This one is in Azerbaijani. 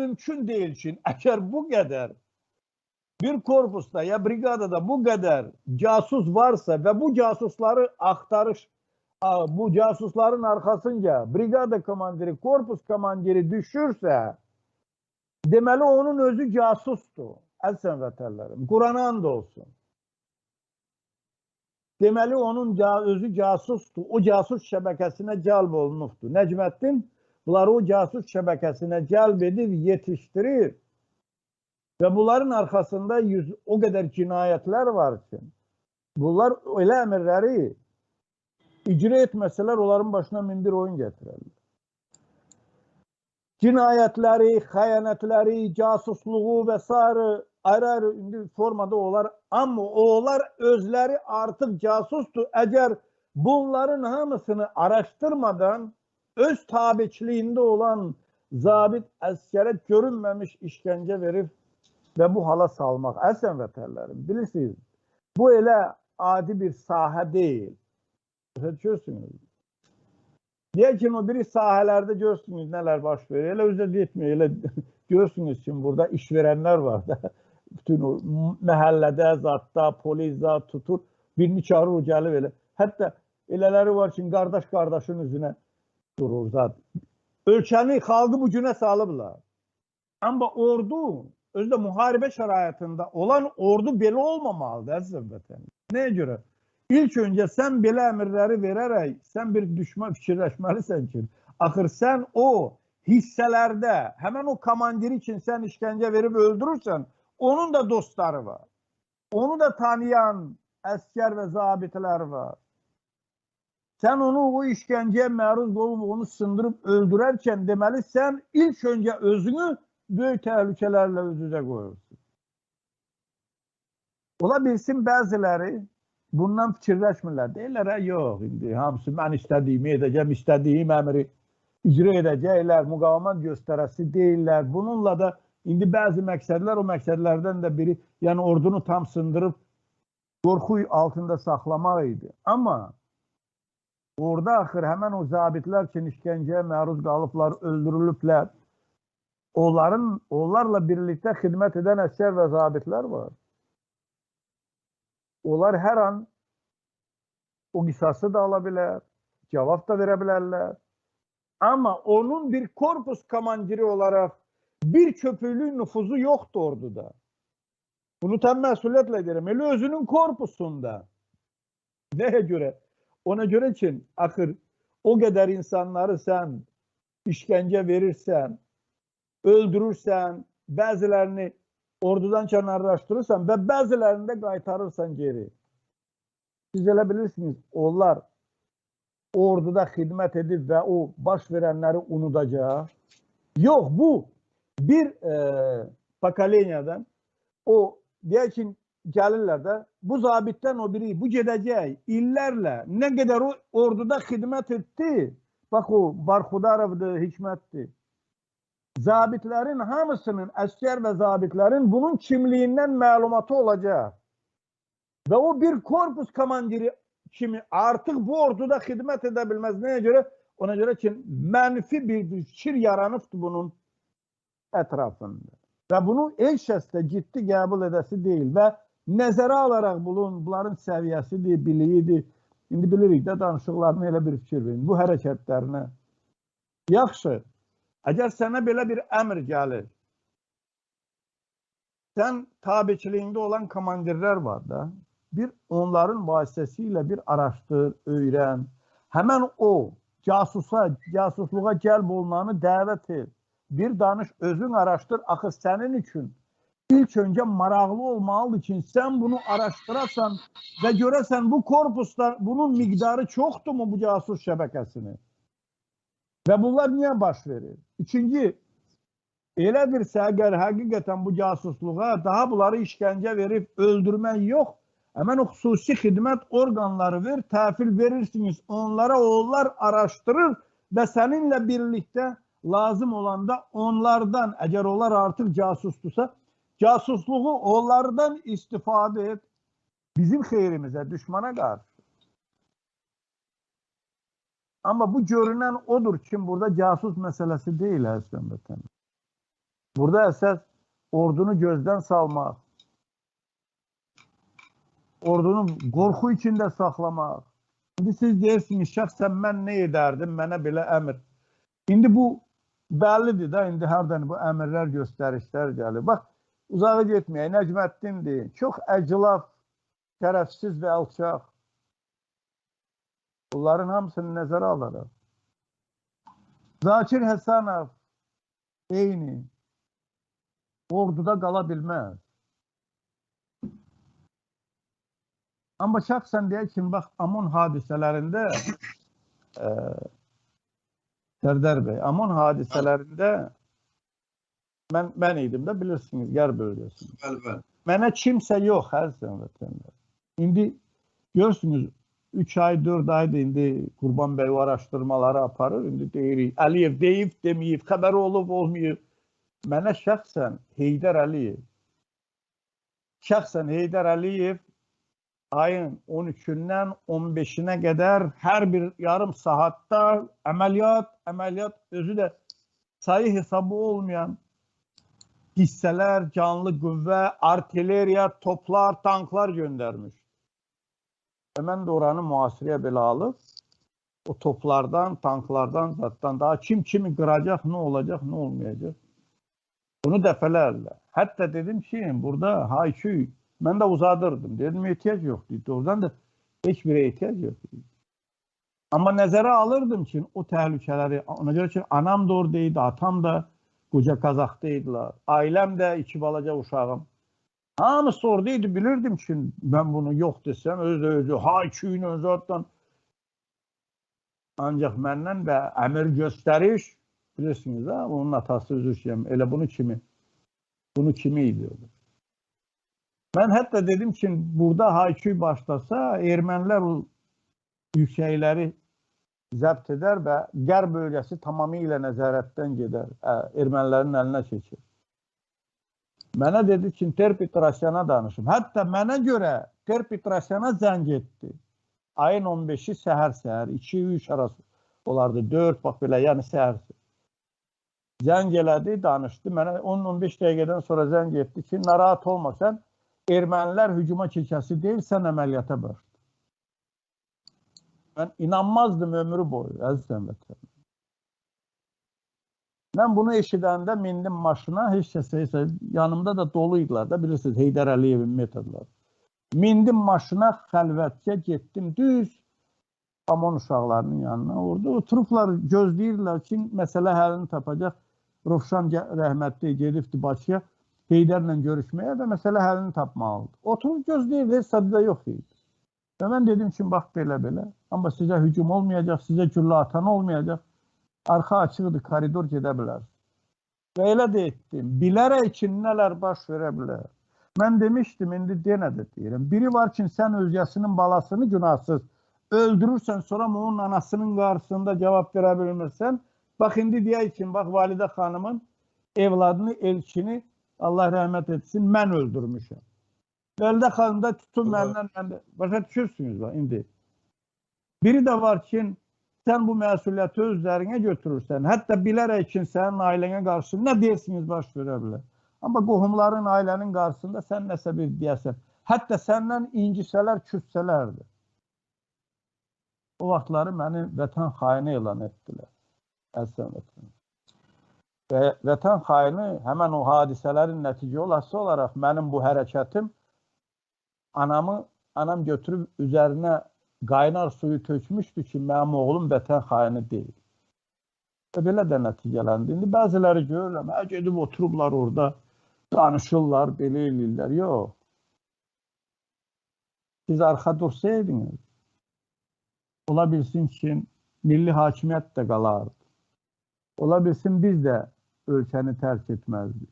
mümkün değil için eğer bu kadar bir korpusta ya brigadada bu kadar casus varsa ve bu casusları aktarış a, bu casusların arkasınca brigada komandiri, korpus komandiri düşürse demeli onun özü casustu. Elsen vətənlərim. Qurana and olsun. Deməli onun özü casusdu. O casus şəbəkəsinə cəlb olunubdu. Nəcməddin bunları o casus şəbəkəsinə cəlb edib yetişdirir. Və bunların arxasında yüz, o qədər cinayətlər var ki, bunlar elə əmrləri icra etməsələr onların başına min bir oyun gətirərlər. Cinayətləri, xəyanətləri, casusluğu və s. ayrı-ayrı formada olar. Amma onlar özləri artıq casusdur. Əgər bunların hamısını araşdırmadan öz tabiçiliyində olan zabit əskərə görünməmiş işgəncə verib və bu hala salmaq. Əsən vətənlərim, bilirsiniz, bu elə adi bir sahə deyil. Görürsünüz. Deyək ki, o biri sahələrdə görürsünüz nələr baş verir. Elə özə deyitmiyor. Elə görürsünüz ki, burada iş verənlər var da. Bütün o məhəllədə, zatda, polis zat tutur. Birini çağırır, o gəlib elə. Hətta var ki, qardaş qardaşın üzünə durur zat. Ölkəni, xalqı bu günə salıblar. Amma ordu, özü də müharibə şəraitində olan ordu belə olmamalıdır, əziz vətən. Nəyə görə? İlk öncə sən belə əmrləri verərək, sən bir düşmən fikirləşməlisən ki, axır sən o hissələrdə, həmən o komandiri üçün sən işgəncə verib öldürürsən, onun da dostları var. Onu da tanıyan əskər və zabitlər var. Sən onu o işgəncəyə məruz olub, onu sındırıb öldürərkən deməli sən ilk öncə özünü böyük təhlükələrlə üz-üzə qoyursun. Ola bilsin bəziləri bundan fikirləşmirlər. Deyirlər, hə, yox, indi hamısı mən istədiyimi edəcəm, istədiyim əmri icra edəcəklər, müqavimət göstərəsi deyirlər. Bununla da indi bəzi məqsədlər, o məqsədlərdən də biri, yəni ordunu tam sındırıb qorxu altında saxlamaq idi. Amma orada axır həmən o zabitlər ki, işgəncəyə məruz qalıblar, öldürülüblər. Onların, onlarla birlikdə xidmət edən əsgər və zabitlər var. Onlar hər an o qisası da ala bilər, cavab da verə bilərlər. Amma onun bir korpus komandiri olaraq bir köpüklük nüfuzu yoxdur orduda. Bunu tam məsuliyyətlə deyirəm. Elə özünün korpusunda. Nəyə görə? Ona görə ki, axır o qədər insanları sən işgəncə verirsən, öldürürsən, bəzilərini ordudan kənarlaşdırırsan və bəzilərini də qaytarırsan geri. Siz elə bilirsiniz, onlar orduda xidmət edib və o baş verənləri unudacaq. Yox, bu bir e, pokoleniyadan o deyək ki, gəlirlər də bu zabitdən o biri bu gedəcək illərlə nə qədər o orduda xidmət etdi. Bax o Barxudarovdur, Hikmətdir. Zabitlərin hamısının, əskər və zabitlərin bunun kimliyindən məlumatı olacaq. Və o bir korpus komandiri kimi artıq bu orduda xidmət edə bilməz. Nəyə görə? Ona görə ki, mənfi bir fikir yaranıbdır bunun ətrafında. Və bunu el şəstə ciddi qəbul edəsi deyil və nəzərə alaraq bunun, bunların səviyyəsidir, biliyidir. İndi bilirik də danışıqlarına elə bir fikir verin. Bu hərəkətlərinə. Yaxşı. Əgər sənə belə bir əmr gəlir, sən tabiçiliyində olan komandirlər var da, bir onların vasitəsilə bir araşdır, öyrən. Həmən o casusa, casusluğa cəlb olunanı dəvət et. Bir danış, özün araşdır. Axı sənin üçün ilk öncə maraqlı olmalıdır ki, sən bunu araşdırasan və görəsən bu korpuslar, bunun miqdarı çoxdurmu bu casus şəbəkəsinin? Və bunlar niyə baş verir? İkinci, elədirsə əgər həqiqətən bu casusluğa daha bunları işgəncə verib öldürmək yox, həmən o xüsusi xidmət orqanları ver, təhvil verirsiniz. Onlara onlar araşdırır və səninlə birlikdə lazım olanda onlardan, əgər onlar artıq casusdursa, casusluğu onlardan istifadə et bizim xeyrimizə, düşmana qarşı. Amma bu görünən odur ki, burada casus məsələsi deyil əslində vətən. Burada əsas ordunu gözdən salmaq, ordunu qorxu içində saxlamaq. İndi siz deyirsiniz, şəxsən mən nə edərdim, mənə belə əmr. İndi bu bəllidir də, indi hərdən bu əmrlər, göstərişlər gəlir. Bax, uzağa getməyək, Nəcməddindir, çox əclaf, tərəfsiz və alçaq. Bunların hamısını nəzərə alaraq. Zakir Həsənov eyni orduda qala bilməz. Amma şəxsən deyək ki, bax Amon hadisələrində e, Sərdar bəy, Amon hadisələrində mən mən idim də bilirsiniz, Qərb bölgəsində. Bəli, bəli. Mənə kimsə yox, əzizim vətəndaşlar. İndi görürsünüz 3 ay, 4 aydır indi Qurban bəy araşdırmaları aparır. İndi deyirik, Əliyev deyib, deməyib, xəbəri olub, olmayıb. Mənə şəxsən Heydər Əliyev şəxsən Heydər Əliyev ayın 13-dən 15-nə qədər hər bir yarım saatda əməliyyat, əməliyyat özü də sayı hesabı olmayan hissələr, canlı qüvvə, artilleriya, toplar, tanklar göndərmiş. Və mən də oranı mühasirəyə belə alıb, o toplardan, tanklardan, zatdan daha kim kimi qıracaq, nə olacaq, nə olmayacaq. Bunu dəfələrlə. Hətta dedim ki, burada hayküy, mən də uzadırdım. Dedim, ehtiyac yoxdur. Doğrudan da heç bir ehtiyac yoxdur. Amma nəzərə alırdım ki, o təhlükələri, ona görə ki, anam da oradaydı, atam da qoca Qazaxdaydılar. Ailəm də iki balaca uşağım. Hamısı oradaydı, bilirdim ki, mən bunu yox desəm, özü özü, hayküylə, zatdan. Ancaq məndən və əmir göstəriş, bilirsiniz ha, onun atası üzr istəyirəm, elə bunu kimi, bunu kimi idi. Mən hətta dedim ki, burada hayküy başlasa, ermənilər yüksəkləri zəbt edər və qərb bölgəsi tamamilə nəzarətdən gedər, ə, ermənilərin əlinə keçir. Mənə dedi ki, Ter-Petrasyana danışım. Hətta mənə görə Ter-Petrasyana zəng etdi. Ayın 15-i səhər-səhər, 2-3 arası olardı, 4, bax belə, yəni səhər. Zəng elədi, danışdı. Mənə 10-15 dəqiqədən sonra zəng etdi ki, narahat olma sən, ermənilər hücuma keçəsi deyil, sən əməliyyata başla. Mən inanmazdım ömrü boyu, əziz həmvətənlər. Mən bunu eşidəndə mindim maşına, heç kəsə isə yanımda da doluydular da, bilirsiniz, Heydər Əliyevin metodları. Mindim maşına, xəlvətcə getdim, düz Amon uşaqlarının yanına. Orada oturublar, gözləyirlər ki, məsələ həlini tapacaq. Rofşan rəhmətli gedibdi Bakıya Heydərlə görüşməyə və məsələ həlini tapmalıdır. Oturub gözləyirlər, səbəbə yox idi. Və mən dedim ki, bax belə-belə. Amma sizə hücum olmayacaq, sizə güllə atan olmayacaq. Arxa açıqdır, koridor gedə bilər. Və elə də etdim. Bilərək ki, nələr baş verə bilər. Mən demişdim, indi yenə də deyirəm. Biri var ki, sən özgəsinin balasını günahsız öldürürsən, sonra onun anasının qarşısında cavab verə bilmirsən. Bax, indi deyək ki, bax, Validə xanımın evladını, elçini, Allah rəhmət etsin, mən öldürmüşəm. Vəlidə xanım da tutun məndən, mən də, başa düşürsünüz bax, indi. Biri də var ki, sən bu məsuliyyəti özlərinə götürürsən. Hətta bilərək ki, sənin ailənə qarşı nə deyirsiniz baş verə bilər. Amma qohumların, ailənin qarşısında sən nəsə bir deyəsən. Hətta səndən incisələr, küssələrdir. O vaxtları məni vətən xaini elan etdilər. Əzizən vətən. Və vətən xaini həmən o hadisələrin nəticə olası olaraq mənim bu hərəkətim anamı, anam götürüb üzərinə qaynar suyu tökmüşdü ki, mənim oğlum vətən xaini deyil. Və belə də nəticələndi. İndi bəziləri görürəm, hə, gedib oturublar orada, danışırlar, belə eləyirlər. Yox. Siz arxa dursaydınız, ola bilsin ki, milli hakimiyyət də qalardı. Ola bilsin biz də ölkəni tərk etməzdik.